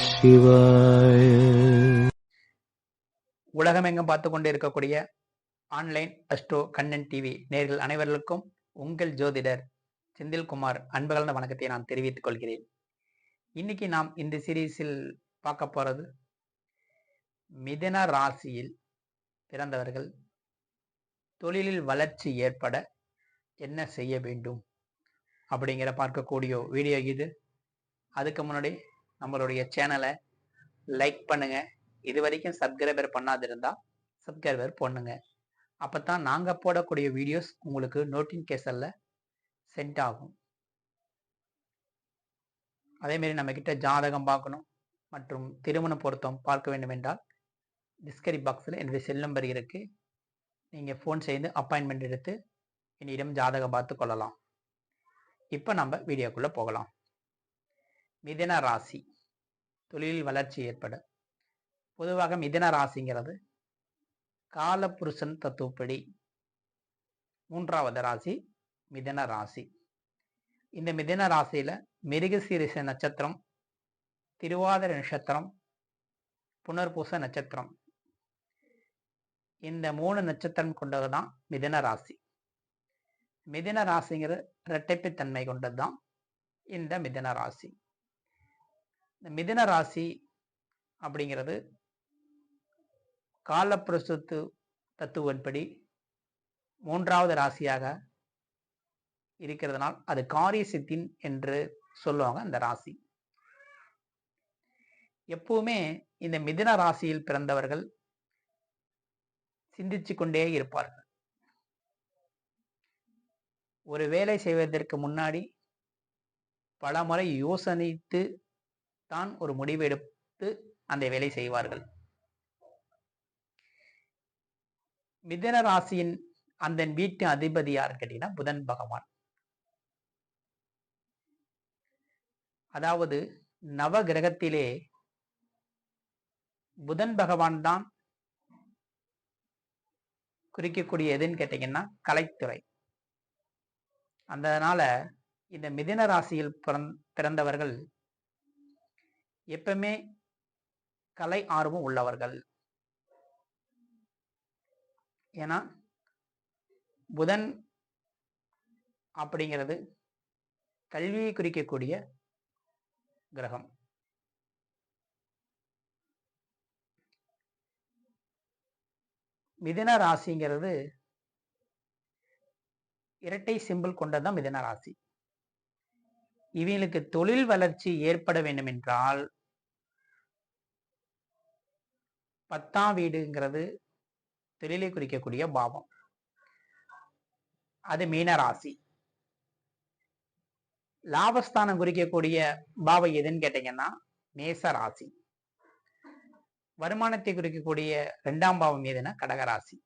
சிவாய. உலகமெங்கும் பார்த்து கொண்டு இருக்கக்கூடிய ஆன்லைன் அஸ்ட்ரோ கண்ணன் டிவி நேர்கள் அனைவர்களுக்கும் உங்கள் ஜோதிடர் செந்தில்குமார் அன்பகலந்த வணக்கத்தை நான் தெரிவித்துக் கொள்கிறேன். இன்னைக்கு நாம் இந்த சீரீஸில் பார்க்க போறது மிதன ராசியில் பிறந்தவர்கள் தொழிலில் வளர்ச்சி ஏற்பட என்ன செய்ய வேண்டும் அப்படிங்கிற பார்க்கக்கூடிய வீடியோ இது. அதுக்கு முன்னாடி நம்மளுடைய சேனலை லைக் பண்ணுங்க. இது வரைக்கும் சப்ஸ்கிரைபர் பண்ணாதிருந்தா சப்ஸ்கிரைபர் பண்ணுங்க. அப்போ தான் நாங்கள் போடக்கூடிய வீடியோஸ் உங்களுக்கு நோட்டிஃபிகேஷனில் சென்ட் ஆகும். அதேமாரி நம்மக்கிட்ட ஜாதகம் பார்க்கணும் மற்றும் திருமண பொருத்தம் பார்க்க வேண்டும் என்றால் டிஸ்கரி பாக்ஸில் என்னுடைய செல் நம்பர் இருக்குது நீங்கள் ஃபோன் செய்து அப்பாயின்மெண்ட் எடுத்து என்னிடம் ஜாதகம் பார்த்து கொள்ளலாம். இப்போ நம்ம வீடியோக்குள்ளே போகலாம். மிதன ராசி. தொழிலில் வளர்ச்சி ஏற்பட. பொதுவாக மிதன ராசிங்கிறது. காலபுருஷன் தத்துவப்படி மூன்றாவது ராசி மிதன ராசி. இந்த மிதன ராசியில் மிருகசீரிச நட்சத்திரம் திருவாதிர நட்சத்திரம் புனர்பூச நட்சத்திரம். இந்த மூணு நட்சத்திரம் கொண்டது தான் மிதன ராசி. மிதன ராசிங்கிற இரட்டைப்புத்தன்மை கொண்டது தான் இந்த மிதன ராசி. இந்த மிதின ராசி அப்படிங்கிறது காலப்பிரசுத்து தத்துவன்படி மூன்றாவது ராசியாக இருக்கிறதுனால் அது காரிய சித்தின் என்று சொல்லுவாங்க அந்த ராசி. எப்பவுமே இந்த மிதின ராசியில் பிறந்தவர்கள் சிந்திச்சு கொண்டே இருப்பார்கள். ஒரு வேலை செய்வதற்கு முன்னாடி பல முறை யோசனைத்து தான் ஒரு முடிவு எடுத்து அந்த வேலை செய்வார்கள். மிதன ராசியின் அந்த வீட்டு அதிபதி யாருன்னு கேட்டீங்கன்னா புதன் பகவான். அதாவது நவ கிரகத்திலே புதன் பகவான் தான் குறிக்கக்கூடிய எதுன்னு கேட்டீங்கன்னா கலைத்துறை. அதனால இந்த மிதின ராசியில் பிறந்தவர்கள் எப்பவுமே கலை ஆர்வம் உள்ளவர்கள். ஏன்னா புதன் அப்படிங்கிறது கல்வியை குறிக்கக்கூடிய கிரகம். மிதன ராசிங்கிறது இரட்டை சிம்பிள் கொண்டதுதான் மிதன ராசி. இவங்களுக்கு தொழில் வளர்ச்சி ஏற்பட வேண்டும் என்றால் பத்தாம் வீடுங்கிறது தொழிலை குறிக்கக்கூடிய பாவம். அது மீன ராசி. லாபஸ்தானம் குறிக்கக்கூடிய பாவம் எதுன்னு கேட்டீங்கன்னா மேச ராசி. வருமானத்தை குறிக்கக்கூடிய ரெண்டாம் பாவம் எதுன்னா கடகராசி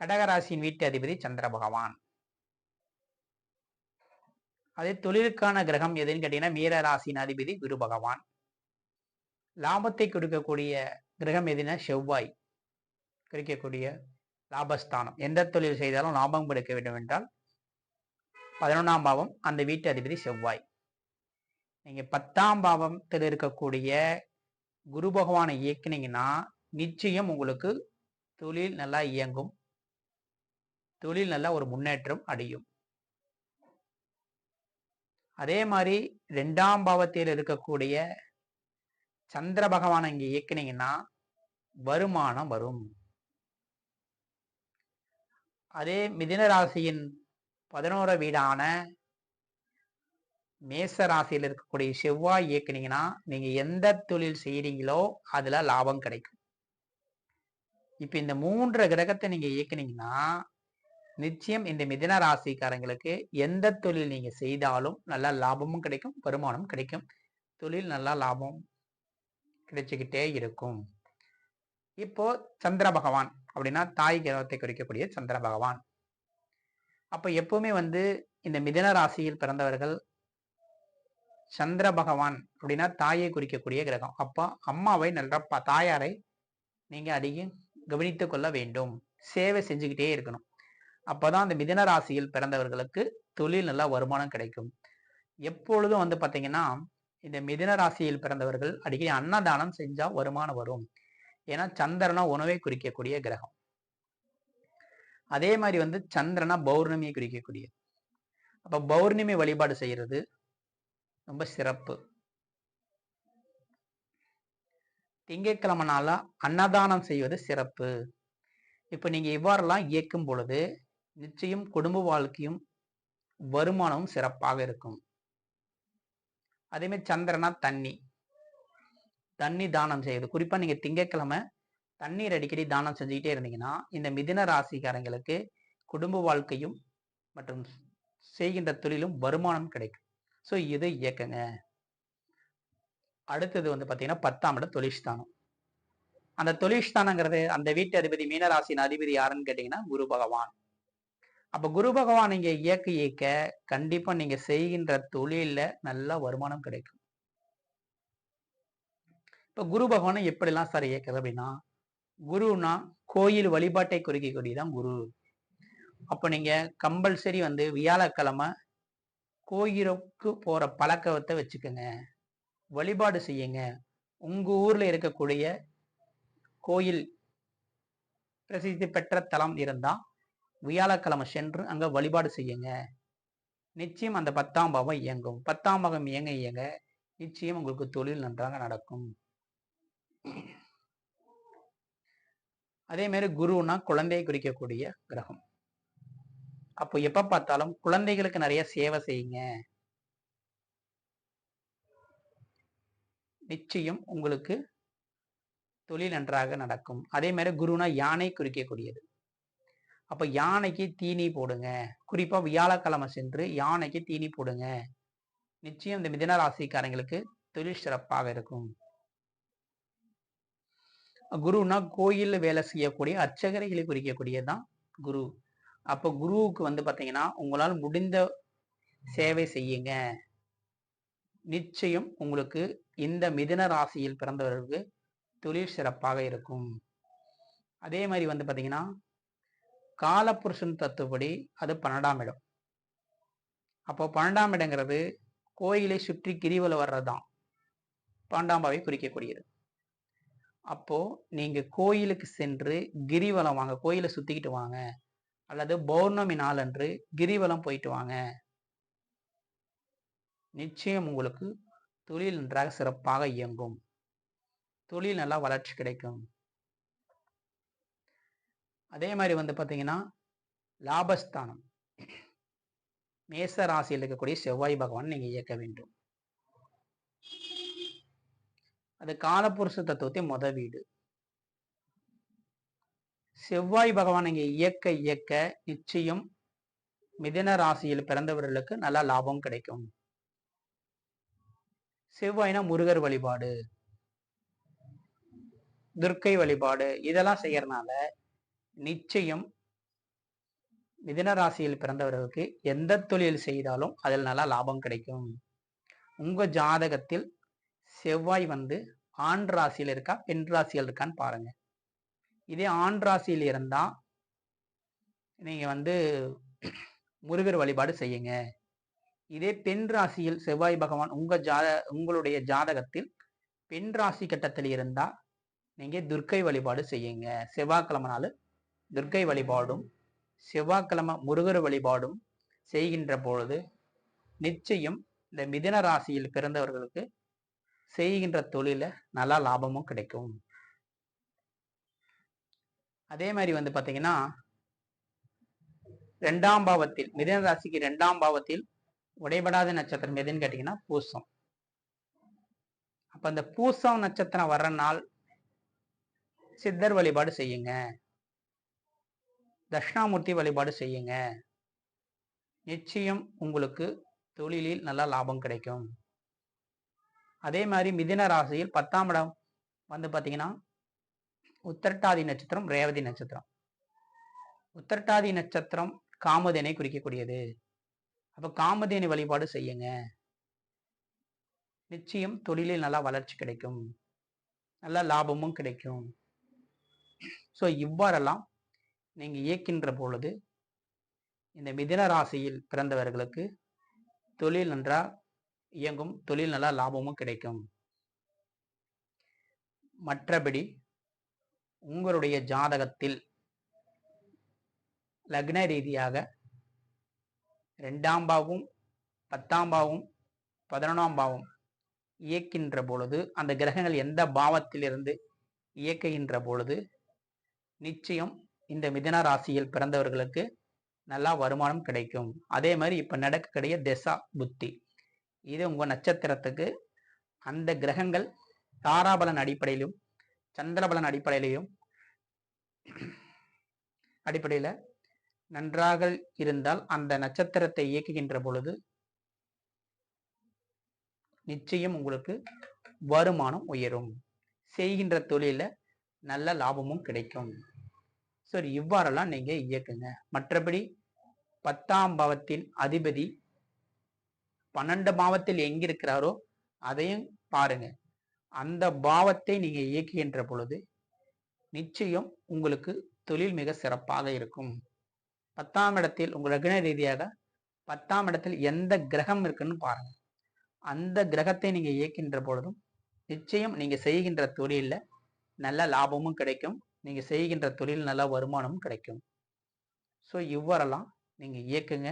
கடகராசியின் வீட்டு அதிபதி சந்திர பகவான். அதே தொழிலுக்கான கிரகம் எதுன்னு கேட்டீங்கன்னா மீனராசியின் அதிபதி குரு பகவான். லாபத்தை கொடுக்கக்கூடிய கிரகம் எதுனா செவ்வாய் குறிக்கக்கூடிய லாபஸ்தானம். எந்த தொழில் செய்தாலும் லாபம் கிடைக்க வேண்டும் என்றால் பதினொன்றாம் பாவம் அந்த வீட்டு அதிபதி செவ்வாய். நீங்கள் பத்தாம் பாவத்தில் இருக்கக்கூடிய குரு பகவானை இயக்குனீங்கன்னா நிச்சயம் உங்களுக்கு தொழில் நல்லா இயங்கும். தொழில் நல்லா ஒரு முன்னேற்றம் அடையும். அதே மாதிரி ரெண்டாம் பாவத்தில் இருக்கக்கூடிய சந்திர பகவானை இங்க இயக்குனீங்கன்னா வருமானம் வரும். அதே மிதின ராசியின் பதினோரு வீடான மேச ராசியில் இருக்கக்கூடிய செவ்வாய் இயக்குனீங்கன்னா நீங்க எந்த தொழில் செய்யறீங்களோ அதுல லாபம் கிடைக்கும். இப்ப இந்த மூன்று கிரகத்தை நீங்க இயக்குனீங்கன்னா நிச்சயம் இந்த மிதன ராசிக்காரங்களுக்கு எந்த தொழில் நீங்க செய்தாலும் நல்லா லாபமும் கிடைக்கும் வருமானம் கிடைக்கும். தொழில் நல்லா லாபம் கிடைச்சிக்கிட்டே இருக்கும். இப்போ சந்திர பகவான் அப்படின்னா தாய் கிரகத்தை குறிக்கக்கூடிய சந்திர பகவான். அப்ப எப்பவுமே வந்து இந்த மிதன ராசியில் பிறந்தவர்கள் சந்திர பகவான் அப்படின்னா தாயை குறிக்கக்கூடிய கிரகம். அப்போ அம்மாவை நல்லா தாயாரை நீங்க அதிகம் கவனித்து கொள்ள வேண்டும். சேவை செஞ்சுக்கிட்டே இருக்கணும். அப்போதான் அந்த மிதன ராசியில் பிறந்தவர்களுக்கு தொழில் நல்லா வருமானம் கிடைக்கும். எப்பொழுதும் வந்து பார்த்தீங்கன்னா இந்த மிதுன ராசியில் பிறந்தவர்கள் அடிக்கடி அன்னதானம் செஞ்சா வருமானம் வரும். ஏன்னா சந்திரனா உணவை குறிக்கக்கூடிய கிரகம். அதே மாதிரி வந்து சந்திரனா பௌர்ணமியை குறிக்கக்கூடியது. அப்ப பௌர்ணமி வழிபாடு செய்யறது ரொம்ப சிறப்பு. திங்கட்கிழமை நாளா அன்னதானம் செய்வது சிறப்பு. இப்போ நீங்க இவ்வாறெல்லாம் இயக்கும் பொழுது நிச்சயம் குடும்ப வாழ்க்கையும் வருமானமும் சிறப்பாக இருக்கும். அதேமாரி சந்திரனா தண்ணி. தண்ணி தானம் செய்யுது. குறிப்பாக நீங்கள் திங்கட்கிழமை தண்ணீர் அடிக்கடி தானம் செஞ்சுக்கிட்டே இருந்தீங்கன்னா இந்த மிதின ராசிக்காரங்களுக்கு குடும்ப வாழ்க்கையும் மற்றும் செய்கின்ற தொழிலும் வருமானம் கிடைக்கும். ஸோ இது இயக்கங்க. அடுத்தது வந்து பார்த்தீங்கன்னா பத்தாம் இடம் தொழில்ஸ்தானம் அந்த தொழில்ஸ்தானங்கிறது அந்த வீட்டு அதிபதி மீனராசியின் அதிபதி யாருன்னு கேட்டீங்கன்னா குரு பகவான். அப்போ குரு பகவான் நீங்க இயக்க இயக்க கண்டிப்பா நீங்க செய்கின்ற தொழிலில் நல்ல வருமானம் கிடைக்கும். இப்போ குரு பகவானை எப்படிலாம் சார் இயக்குறது அப்படின்னா குருனா கோயில் வழிபாட்டை குறிக்கக்கூடியதான் குரு. அப்போ நீங்க கம்பல்சரி வந்து வியாழக்கிழமை கோயிலுக்கு போற பழக்கத்தை வச்சுக்கோங்க. வழிபாடு செய்யுங்க. உங்க ஊர்ல இருக்கக்கூடிய கோயில் பிரசித்தி பெற்ற தலம் இருந்தால் வியாழக்கிழமை சென்று அங்க வழிபாடு செய்யுங்க. நிச்சயம் அந்த பத்தாம் பாவம் இயங்கும். பத்தாம் பாகம் இயங்க இயங்க நிச்சயம் உங்களுக்கு தொழில் நன்றாக நடக்கும். அதே மாதிரி குருன்னா குழந்தையை குறிக்கக்கூடிய கிரகம். அப்போ எப்ப பார்த்தாலும் குழந்தைகளுக்கு நிறைய சேவை செய்யுங்க. நிச்சயம் உங்களுக்கு தொழில் நன்றாக நடக்கும். அதே மாதிரி குருனா யானை குறிக்கக்கூடியது. அப்ப யானைக்கு தீனி போடுங்க. குறிப்பா வியாழக்கிழமை சென்று யானைக்கு தீனி போடுங்க. நிச்சயம் இந்த மிதன ராசிக்காரங்களுக்கு தொழில் சிறப்பாக இருக்கும். குருனா கோயில்ல வேலை செய்யக்கூடிய அர்ச்சகரைகளை குறிக்கக்கூடியது தான் குரு. அப்போ குருவுக்கு வந்து பார்த்தீங்கன்னா உங்களால் முடிந்த சேவை செய்யுங்க. நிச்சயம் உங்களுக்கு இந்த மிதன ராசியில் பிறந்தவர்களுக்கு தொழில் சிறப்பாக இருக்கும். அதே மாதிரி வந்து பார்த்தீங்கன்னா காலப்புருஷன் தத்துவப்படி அது பன்னெண்டாம் இடம். அப்போ பன்னெண்டாம் இடங்கிறது கோயிலை சுற்றி கிரிவலம் வர்றதுதான். பாண்டாம்பாவை குறிக்கக்கூடியது. அப்போ நீங்க கோயிலுக்கு சென்று கிரிவலம் வாங்க கோயிலை சுத்திக்கிட்டு வாங்க. அல்லது பௌர்ணமி நாள் அன்று கிரிவலம் போயிட்டு வாங்க. நிச்சயம் உங்களுக்கு தொழில் நன்றாக சிறப்பாக இயங்கும். தொழில் நல்லா வளர்ச்சி கிடைக்கும். அதே மாதிரி வந்து பார்த்தீங்கன்னா லாபஸ்தானம். மேச ராசியில் இருக்கக்கூடிய செவ்வாய் பகவான் நீங்கள் இயக்க வேண்டும். அது காலப்புருஷ தத்துவத்தை முத வீடு. செவ்வாய் பகவான் இங்கே இயக்க இயக்க நிச்சயம் மிதன ராசியில் பிறந்தவர்களுக்கு நல்ல லாபம் கிடைக்கும். செவ்வாய்னா முருகர் வழிபாடு. துர்க்கை வழிபாடு இதெல்லாம் செய்யறதுனால நிச்சயம் மிதன ராசியில் பிறந்தவர்களுக்கு எந்த தொழில் செய்தாலும் அதில் நல்லா லாபம் கிடைக்கும். உங்கள் ஜாதகத்தில் செவ்வாய் வந்து ஆண் ராசியில் இருக்கா பெண் ராசியில் இருக்கான்னு பாருங்க. இதே ஆண் ராசியில் இருந்தால் நீங்கள் வந்து முருகர் வழிபாடு செய்யுங்க. இதே பெண் ராசியில் செவ்வாய் பகவான் உங்கள் ஜாத உங்களுடைய ஜாதகத்தில் பெண் ராசி கட்டத்தில் இருந்தால் நீங்கள் துர்க்கை வழிபாடு செய்யுங்க. செவ்வாய்க்கிழமை நாள் துர்க்கை வழிபாடும் செவ்வாய்க்கிழமை முருகர் வழிபாடும் செய்கின்ற பொழுது நிச்சயம் இந்த மிதின ராசியில் பிறந்தவர்களுக்கு செய்கின்ற தொழில நல்லா லாபமும் கிடைக்கும். அதே மாதிரி வந்து பார்த்தீங்கன்னா ரெண்டாம் பாவத்தில் மிதன ராசிக்கு ரெண்டாம் பாவத்தில் உடைபடாத நட்சத்திரம் எதுன்னு கேட்டீங்கன்னா பூசம். அப்ப அந்த பூசம் நட்சத்திரம் வர்ற நாள் சித்தர் வழிபாடு செய்யுங்க. தட்சிணாமூர்த்தி வழிபாடு செய்யுங்க. நிச்சயம் உங்களுக்கு தொழிலில் நல்ல லாபம் கிடைக்கும். அதே மாதிரி மிதின ராசியில் பத்தாம் இடம் வந்து பார்த்தீங்கன்னா உத்தரட்டாதி நட்சத்திரம் ரேவதி நட்சத்திரம். உத்தரட்டாதி நட்சத்திரம் காமதேனை குறிக்கக்கூடியது. அப்போ காமதேனி வழிபாடு செய்யுங்க. நிச்சயம் தொழிலில் நல்லா வளர்ச்சி கிடைக்கும். நல்ல லாபமும் கிடைக்கும். ஸோ இவ்வாறெல்லாம் நீங்கள் இயக்கின்ற பொழுது இந்த மிதின ராசியில் பிறந்தவர்களுக்கு தொழில் நன்றாக இயங்கும் தொழில் நல்லா லாபமும் கிடைக்கும். மற்றபடி உங்களுடைய ஜாதகத்தில் லக்ன ரீதியாக ரெண்டாம் பாவும் பத்தாம் பாவும் பதினொன்றாம் பாவம் இயக்கின்ற பொழுது அந்த கிரகங்கள் எந்த பாவத்திலிருந்து இயக்குகின்ற பொழுது நிச்சயம் இந்த மிதன ராசியில் பிறந்தவர்களுக்கு நல்லா வருமானம் கிடைக்கும். அதே மாதிரி இப்போ நடக்கக்கூடிய திசா புத்தி. இது உங்கள் நட்சத்திரத்துக்கு அந்த கிரகங்கள் தாராபலன் அடிப்படையிலும் சந்திரபலன் அடிப்படையிலையும் அடிப்படையில் நன்றாக இருந்தால் அந்த நட்சத்திரத்தை இயக்குகின்ற பொழுது நிச்சயம் உங்களுக்கு வருமானம் உயரும். செய்கின்ற தொழிலில் நல்ல லாபமும் கிடைக்கும். சரி இவ்வாறெல்லாம் நீங்க இயக்குங்க. மற்றபடி பத்தாம் பாவத்தின் அதிபதி பன்னெண்டு பாவத்தில் எங்க இருக்கிறாரோ அதையும் பாருங்க. அந்த பாவத்தை நீங்க இயக்குகின்ற பொழுது நிச்சயம் உங்களுக்கு தொழில் மிக சிறப்பாக இருக்கும். பத்தாம் இடத்தில் உங்கள் லக்ன ரீதியாக பத்தாம் இடத்தில் எந்த கிரகம் இருக்குன்னு பாருங்க. அந்த கிரகத்தை நீங்க இயக்கின்ற பொழுதும் நிச்சயம் நீங்க செய்கின்ற தொழிலில் நல்ல லாபமும் கிடைக்கும். நீங்கள் செய்கின்ற தொழில் நல்ல வருமானமும் கிடைக்கும். ஸோ இவ்வாறெல்லாம் நீங்கள் இயக்குங்க.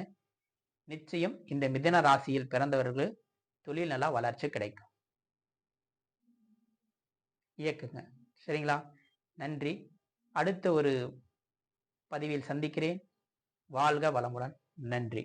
நிச்சயம் இந்த மிதன ராசியில் பிறந்தவர்கள் தொழில் நல்லா வளர்ச்சி கிடைக்கும். இயக்குங்க. சரிங்களா? நன்றி. அடுத்த ஒரு பதிவில் சந்திக்கிறேன். வாழ்க வளமுடன். நன்றி.